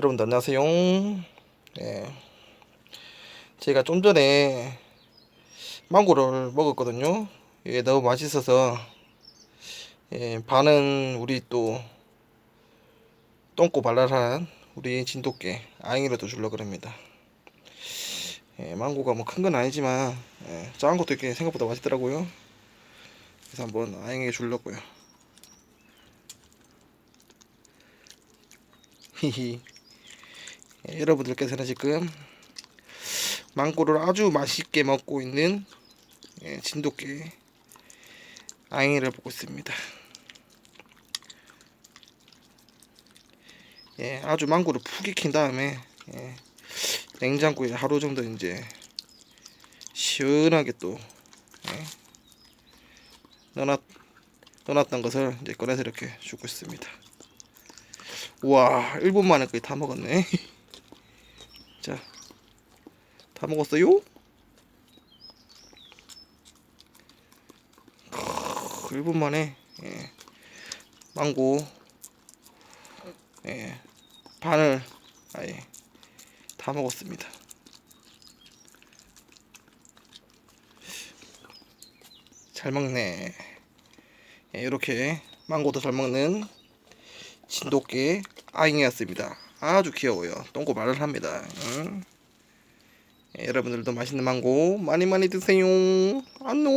여러분들 안녕하세요. 예. 제가 좀 전에 망고를 먹었거든요. 예, 너무 맛있어서 예, 반은 우리 또 똥꼬 발랄한 우리 진돗개 아잉이라도 주려고 합니다. 예, 망고가 뭐 큰 건 아니지만 예, 작은 것도 이렇게 생각보다 맛있더라고요. 그래서 한번 아잉에게 주려고요. 히히. 예, 여러분들께서는 지금 망고를 아주 맛있게 먹고 있는 예, 진돗개 아잉이를 보고 있습니다. 예, 아주 망고를 푹 익힌 다음에 예, 냉장고에 하루 정도 이제 시원하게 또 예, 넣어놨, 넣어놨던 것을 이제 꺼내서 이렇게 주고 있습니다. 와, 1분 만에 거의 다 먹었네. 자, 다 먹었어요? 크, 1분 만에 예, 망고 예, 반을 아예 다 먹었습니다. 잘 먹네. 예, 이렇게 망고도 잘 먹는 진돗개 아잉이었습니다. 아주 귀여워요. 똥꼬 말을 합니다. 응? 예, 여러분들도 맛있는 망고 많이 많이 드세요. 안녕.